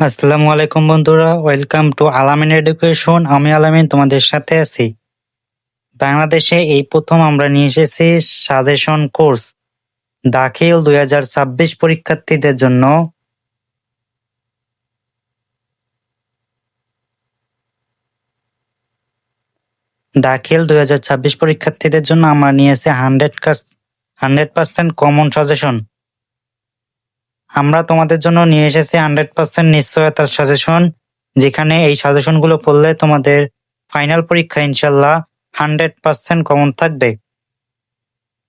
আসসালামু আলাইকুম বন্ধুরা ওয়েলকাম টু আলামিন এডুকেশন আমি আলামিন, তোমাদের সাথে আছি। বাংলাদেশে এই প্রথম আমরা নিয়ে এসেছি সাজেশন কোর্স দাখিল দুই হাজার ছাব্বিশ পরীক্ষার্থীদের জন্য। দাখিল দুই হাজার ছাব্বিশ পরীক্ষার্থীদের জন্য আমরা নিয়েছি hundred hundred percent common suggestion আমরা তোমাদের জন্য নিয়ে এসেছি হান্ড্রেড পার্সেন্ট নিশ্চয়তার সাজেশন যেখানে এই সাজেশনগুলো পড়লে তোমাদের ফাইনাল পরীক্ষা ইনশাল্লাহ হান্ড্রেড পার্সেন্ট কমন থাকবে।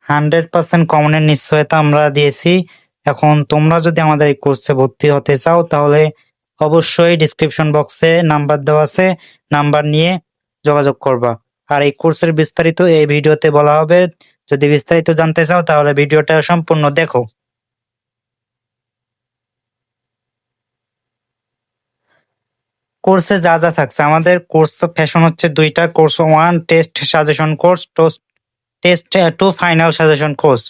হান্ড্রেড পার্সেন্ট কমনের নিশ্চয়তা আমরা দিয়েছি। এখন তোমরা যদি আমাদের এই কোর্সে ভর্তি হতে চাও, তাহলে অবশ্যই ডিসক্রিপশন বক্সে নাম্বার দেওয়া আছে নাম্বার নিয়ে যোগাযোগ করবা। আর এই কোর্সের বিস্তারিত এই ভিডিওতে বলা হবে। যদি বিস্তারিত জানতে চাও, তাহলে ভিডিওটা সম্পূর্ণ দেখো। কোর্সে যা যা থাকছে। আমাদের কোর্স ফ্যাশন হচ্ছে দুইটা। Course one test suggestion course test to final suggestion course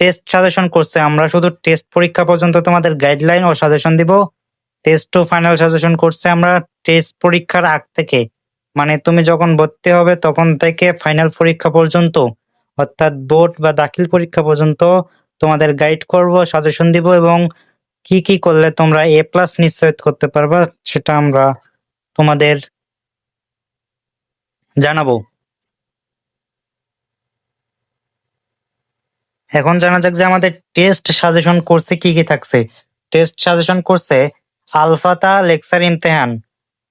test suggestion কোর্সে আমরা শুধু টেস্ট পরীক্ষা পর্যন্ত তোমাদের গাইডলাইন ও সাজেশন দিব। টেস্ট টু ফাইনাল সাজেশন কোর্সে আমরা টেস্ট পরীক্ষার আগ থেকে মানে তুমি যখন ভর্তি হবে তখন থেকে ফাইনাল পরীক্ষা পর্যন্ত, অর্থাৎ বোর্ড বা দাখিল পরীক্ষা পর্যন্ত তোমাদের গাইড করব সাজেশন দিব এবং কি কি করলে তোমরা এ প্লাস নিশ্চয় করতে পারবা সেটা আমরা তোমাদের জানাব। এখন জানা যাক যে আমাদের টেস্ট সাজেশন কোর্সে কি কি থাকছে। টেস্ট সাজেশন কোর্সে আলফাতা লেকচার ইমতেহান,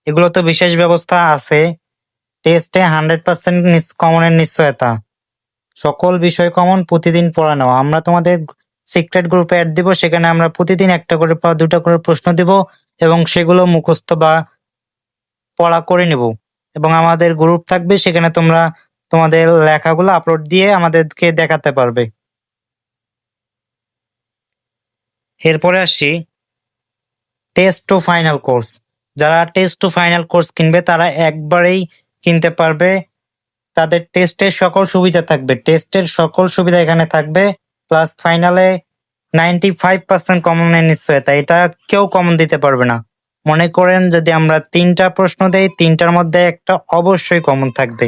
এগুলো তো বিশেষ ব্যবস্থা আছে। টেস্টে হান্ড্রেড পার্সেন্ট কমনের নিশ্চয়তা। সকল বিষয় কমন প্রতিদিন পড়ানো আমরা তোমাদের সিক্রেট গ্রুপে অ্যাড দিব, সেখানে আমরা প্রতিদিন একটা করে বা দুটা করে প্রশ্ন দিব এবং সেগুলো মুখস্থ বা পড়া করে নেব। এবং আমাদের গ্রুপ থাকবে, সেখানে তোমরা তোমাদের লেখাগুলো আপলোড দিয়ে আমাদেরকে দেখাতে পারবে। এরপরে আসি টেস্ট টু ফাইনাল কোর্স যারা টেস্ট টু ফাইনাল কোর্স কিনবে, তারা একবারেই কিনতে পারবে। তাদের টেস্টের সকল সুবিধা থাকবে। টেস্টের সকল সুবিধা এখানে থাকবে। প্লাস ফাইনালে নাইনটি ফাইভ পার্সেন্ট কমনের নিশ্চয়তা এটা কেউ কমন দিতে পারবে না। মনে করেন যদি আমরা তিনটা প্রশ্ন দেই, তিনটার মধ্যে একটা অবশ্যই কমন থাকবে।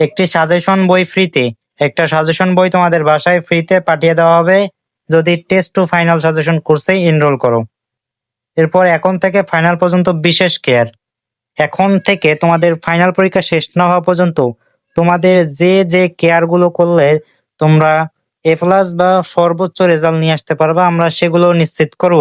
একটি সাজেশন বই ফ্রিতে একটা সাজেশন বই তোমাদের বাসায় ফ্রিতে পাঠিয়ে দেওয়া হবে। যদি টেস্ট টু ফাইনাল সাজেশন কোর্সে এনরোল করো। এরপর এখন থেকে ফাইনাল পর্যন্ত বিশেষ কেয়ার এখন থেকে তোমাদের ফাইনাল পরীক্ষা শেষ না হওয়া পর্যন্ত তোমাদের যে যে কেয়ারগুলো করলে তোমরা এ প্লাস বা সর্বোচ্চ রেজাল্ট নিয়ে আসতে পারবা, আমরা সেগুলো নিশ্চিত করব।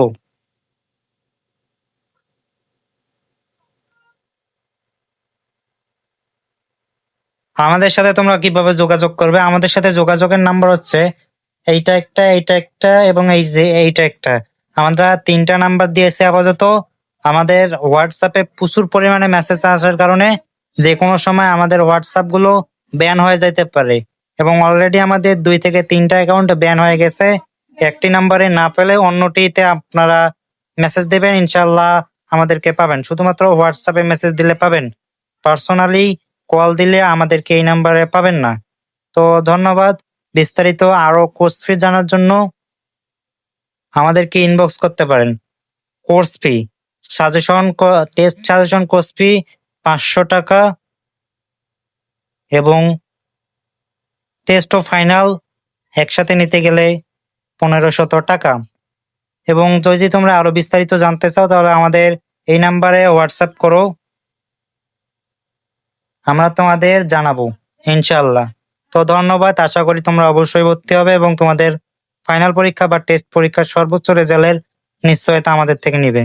আমাদের সাথে তোমরা কীভাবে যোগাযোগ করবে? আমাদের সাথে যোগাযোগের নাম্বার হচ্ছে এইটা একটা এইটা একটা এবং এই যে এইটা একটা। আমরা তিনটা নাম্বার দিয়েছি আপাতত। আমাদের হোয়াটসঅ্যাপে প্রচুর পরিমাণে মেসেজ আসার কারণে যে কোনো সময় আমাদের হোয়াটসঅ্যাপগুলো ব্যান হয়ে যেতে পারে। এবং অলরেডি আমাদের দুই থেকে তিনটা অ্যাকাউন্ট ব্যান হয়ে গেছে। একটি নাম্বারে না পেলে অন্যটিতে আপনারা মেসেজ দেবেন ইনশাল্লাহ আমাদেরকে পাবেন। শুধুমাত্র হোয়াটসঅ্যাপে মেসেজ দিলে পাবেন। পার্সোনালি কল দিলে আমাদেরকে এই নাম্বারে পাবেন না। তো ধন্যবাদ। বিস্তারিত আরও কোর্স ফি জানার জন্য আমাদেরকে ইনবক্স করতে পারেন। Course fee suggestion test suggestion course fee পাঁচশো টাকা এবং টেস্ট ও ফাইনাল একসাথে নিতে গেলে পনেরোশত টাকা। এবং যদি তোমরা আরও বিস্তারিত জানতে চাও, তাহলে আমাদের এই নাম্বারে হোয়াটসঅ্যাপ করো। আমরা তোমাদের জানাব ইনশাল্লাহ তো ধন্যবাদ, আশা করি তোমরা অবশ্যই ভর্তি হবে এবং তোমাদের ফাইনাল পরীক্ষা বা টেস্ট পরীক্ষার সর্বোচ্চ রেজাল্টের নিশ্চয়তা আমাদের থেকে নিবে।